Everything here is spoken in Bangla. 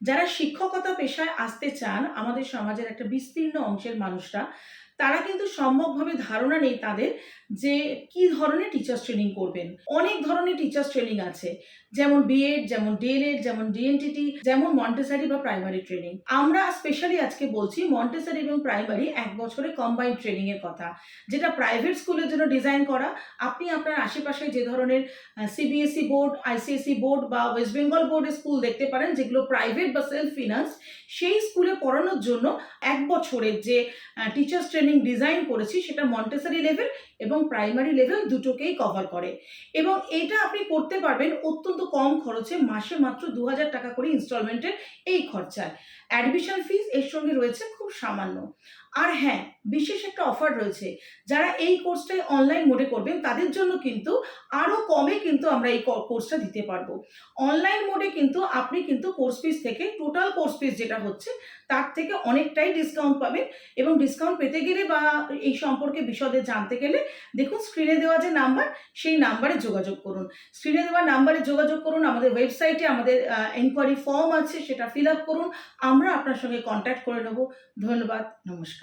যারা শিক্ষকতা পেশায় আসতে চান আমাদের সমাজের একটা বিস্তীর্ণ অংশের মানুষরা তারা কিন্তু সম্ভবভাবে ধারণা নেই তাদের যে কি ধরনের টিচার্স ট্রেনিং করবেন। অনেক ধরনের টিচার্স ট্রেনিং আছে। যেমন বিএড যেমন ডিএলএড যেমন ডিএনটিটি যেমন মন্টেসারি বা প্রাইমারি ট্রেনিং আমরা স্পেশালি আজকে বলছি মন্টেসারি এবং প্রাইমারি এক বছরে কম্বাইন্ড ট্রেনিং এর কথা। যেটা প্রাইভেট স্কুলের জন্য ডিজাইন করা। আপনি আপনার আশেপাশে যে ধরনের সিবিএসই বোর্ড আইসিএসই বোর্ড বা ওয়েস্ট বেঙ্গল বোর্ডের স্কুল দেখতে পারেন, যেগুলো প্রাইভেট বা সেলফ ফিনান্স সেই স্কুলে পড়ানোর জন্য এক বছরের যে টিচার্স ট্রেনিং ডিজাইন করেছি, সেটা মন্টেসারি লেভেল এবং প্রাইমারি লেভেল দুটোকেই কভার করে। এবং এটা আপনি করতে পারবেন অত্যন্ত কম খরচে, মাসে মাত্র দু হাজার টাকা করে ইনস্টলমেন্টের এই খরচায়। অ্যাডমিশন ফিস এর সঙ্গে রয়েছে খুব সামান্য। আর হ্যাঁ বিশেষ একটা অফার রয়েছে। যারা এই কোর্সটাই অনলাইন মোডে করবেন, তাদের জন্য কিন্তু আরও কমে কিন্তু আমরা এই কোর্সটা দিতে পারব। অনলাইন মোডে কিন্তু আপনি কিন্তু কোর্স ফিস থেকে টোটাল কোর্স ফিস যেটা হচ্ছে, তার থেকে অনেকটাই ডিসকাউন্ট পাবেন এবং ডিসকাউন্ট পেতে গেলে বা এই সম্পর্কে বিশদে জানতে গেলে দেখুন স্ক্রিনে দেওয়া যে নাম্বার সেই নাম্বারে যোগাযোগ করুন। স্ক্রিনে দেওয়া নাম্বারে যোগাযোগ করুন, আমাদের ওয়েবসাইটে আমাদের এনকোয়ারি ফর্ম আছে, সেটা ফিল আপ করুন, আমরা আপনার সঙ্গে কন্ট্যাক্ট করে নেব। ধন্যবাদ, নমস্কার।